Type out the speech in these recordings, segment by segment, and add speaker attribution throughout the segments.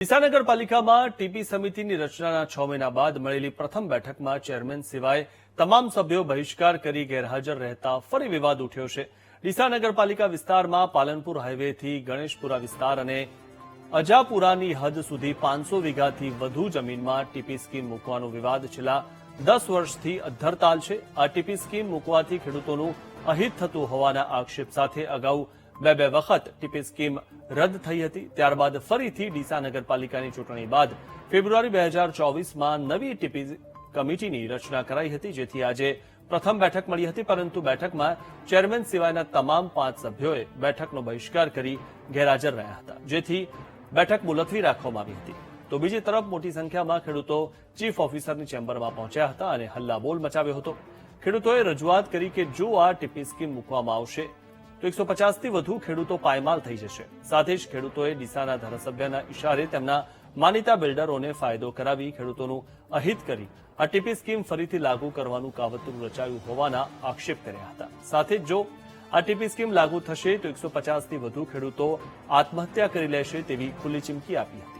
Speaker 1: ડીસા નગરપાલિકામાં ટીપી સમિતિની રચનાના છ મહિના બાદ મળેલી પ્રથમ બેઠકમાં ચેરમેન સિવાય તમામ સભ્યો બહિષ્કાર કરી ગેરહાજર રહેતા ફરી વિવાદ ઉઠ્યો છે. ડીસા નગરપાલિકા વિસ્તારમાં પાલનપુર હાઈવેથી ગણેશપુરા વિસ્તાર અને અજાપુરાની હદ સુધી પાંચસો વીઘાથી વધુ જમીનમાં ટીપી સ્કીમ મૂકવાનો વિવાદ છેલ્લા દસ વર્ષથી અધ્ધરતાલ છે. આ ટીપી સ્કીમ મૂકવાથી ખેડૂતોનું અહિત થતું હોવાના આક્ષેપ સાથે અગાઉ બે બે વખત ટીપી સ્કીમ રદ થઈ હતી. ત્યારબાદ ફરીથી ડીસા નગરપાલિકાની ચૂંટણી બાદ ફેબ્રુઆરી બે હજાર ચોવીસમાં નવી ટીપી કમિટીની રચના કરાઈ હતી, જેથી આજે પ્રથમ બેઠક મળી હતી. પરંતુ બેઠકમાં ચેરમેન સિવાયના તમામ પાંચ સભ્યોએ બેઠકનો બહિષ્કાર કરી ગેરહાજર રહ્યા હતા. જેથી બેઠક મુલતવી રાખવામાં આવી હતી. તો બીજી તરફ મોટી સંખ્યામાં ખેડૂતો ચીફ ઓફિસરની ચેમ્બરમાં પહોંચ્યા હતા અને હલ્લાબોલ મચાવ્યો હતો. ખેડૂતોએ રજૂઆત કરી કે જો આ ટીપી સ્કીમ મૂકવામાં આવશે તો એકસો પચાસથી વધુ ખેડૂતો પાયમાલ થઈ જશે. સાથે જ ખેડૂતોએ ડીસાના ધારાસભ્યના ઇશારે તેમના માનીતા બિલ્ડરોને ફાયદો કરાવી ખેડૂતોનું અહિત કરી આ ટીપી સ્કીમ ફરીથી લાગુ કરવાનું કાવતરું રચાયું હોવાના આક્ષેપ કર્યા હતા. સાથે જ જો આ ટીપી સ્કીમ લાગુ થશે તો એકસો પચાસથી વધુ ખેડૂતો આત્મહત્યા કરી લેશે તેવી ખુલ્લી ચીમકી આપી હતી.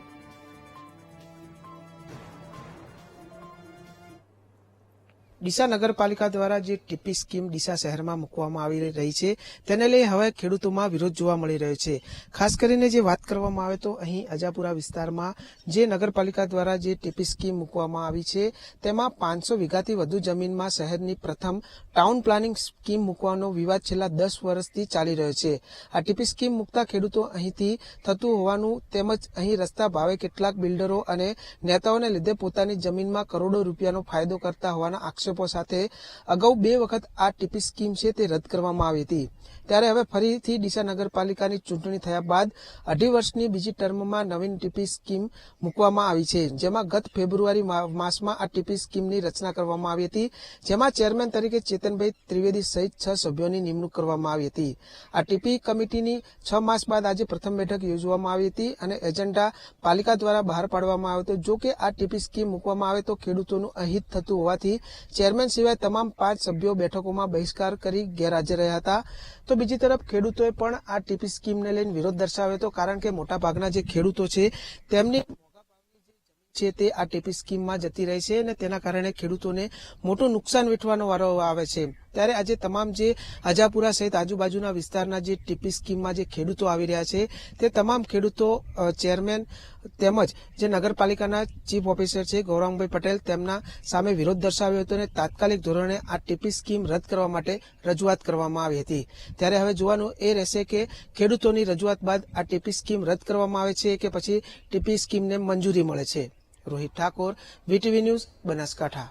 Speaker 2: ડીસા નગરપાલિકા દ્વારા જે ટીપી સ્કીમ ડીસા શહેરમાં મૂકવામાં આવી રહી છે, તેને લઈ હવે ખેડૂતોમાં વિરોધ જોવા મળી રહ્યો છે. ખાસ કરીને જે વાત કરવામાં આવે તો અહીં અજાપુરા વિસ્તારમાં જે નગરપાલિકા દ્વારા જે ટીપી સ્કીમ મૂકવામાં આવી છે, તેમાં પાંચસો વીઘાથી વધુ જમીનમાં શહેરની પ્રથમ ટાઉન પ્લાનિંગ સ્કીમ મૂકવાનો વિવાદ છેલ્લા દસ વર્ષથી ચાલી રહ્યો છે. આ ટીપી સ્કીમ મૂકતા ખેડૂતો અહીંથી થતું હોવાનું તેમજ અહીં રસ્તા ભાવે કેટલાક બિલ્ડરો અને નેતાઓને લીધે પોતાની જમીનમાં કરોડો રૂપિયાનો ફાયદો કરતા હોવાના આક્ષેપો સાથે અગાઉ બે વખત આ ટીપી સ્કીમ છે તે રદ કરવામાં આવી હતી. ત્યારે હવે ફરીથી ડીસા નગરપાલિકાની ચૂંટણી થયા બાદ અઢી વર્ષની બીજી ટર્મમાં નવીન ટીપી સ્કીમ મૂકવામાં આવી છે. જેમાં ગત ફેબ્રુઆરી માસમાં આ ટીપી સ્કીમની રચના કરવામાં આવી હતી, જેમાં ચેરમેન તરીકે ચેતનભાઈ ત્રિવેદી સહિત છ સભ્યોની નિમણૂક કરવામાં આવી હતી. આ ટીપી કમિટીની છ માસ બાદ આજે પ્રથમ બેઠક યોજવામાં આવી હતી અને એજન્ડા પાલિકા દ્વારા બહાર પાડવામાં આવ્યો હતો જો કે આ ટીપી સ્કીમ મૂકવામાં આવે તો ખેડૂતોનું અહિત થતું હોવાથી ચેરમેન સિવાય તમામ પાંચ સભ્યો બેઠકોમાં બહિષ્કાર કરી ગેરહાજર રહ્યા હતા. તો બીજી તરફ ખેડૂતોએ પણ આ ટીપી સ્કીમને લઈને વિરોધ દર્શાવ્યો હતો, કારણ કે મોટાભાગના જે ખેડૂતો છે, તેમની છે તે આ ટીપી સ્કીમમાં જતી રહી છે અને તેના કારણે ખેડૂતોને મોટું નુકસાન વેઠવાનો વારો આવે છે. ત્યારે આજે તમામ જે અજાપુરા સહિત આજુબાજુના વિસ્તારના જે ટીપી સ્કીમમાં જે ખેડૂતો આવી રહ્યા છે, તે તમામ ખેડૂતો ચેરમેન તેમજ જે નગરપાલિકાના ચીફ ઓફિસર છે ગૌરંગભાઈ પટેલ, તેમના સામે વિરોધ દર્શાવ્યો હતો અને તાત્કાલિક ધોરણે આ ટીપી સ્કીમ રદ કરવા માટે રજૂઆત કરવામાં આવી હતી. ત્યારે હવે જોવાનું એ રહેશે કે ખેડૂતોની રજૂઆત બાદ આ ટીપી સ્કીમ રદ કરવામાં આવે છે કે પછી ટીપી સ્કીમને મંજૂરી મળે છે. Rohit Thakor, VTV news Banaskantha.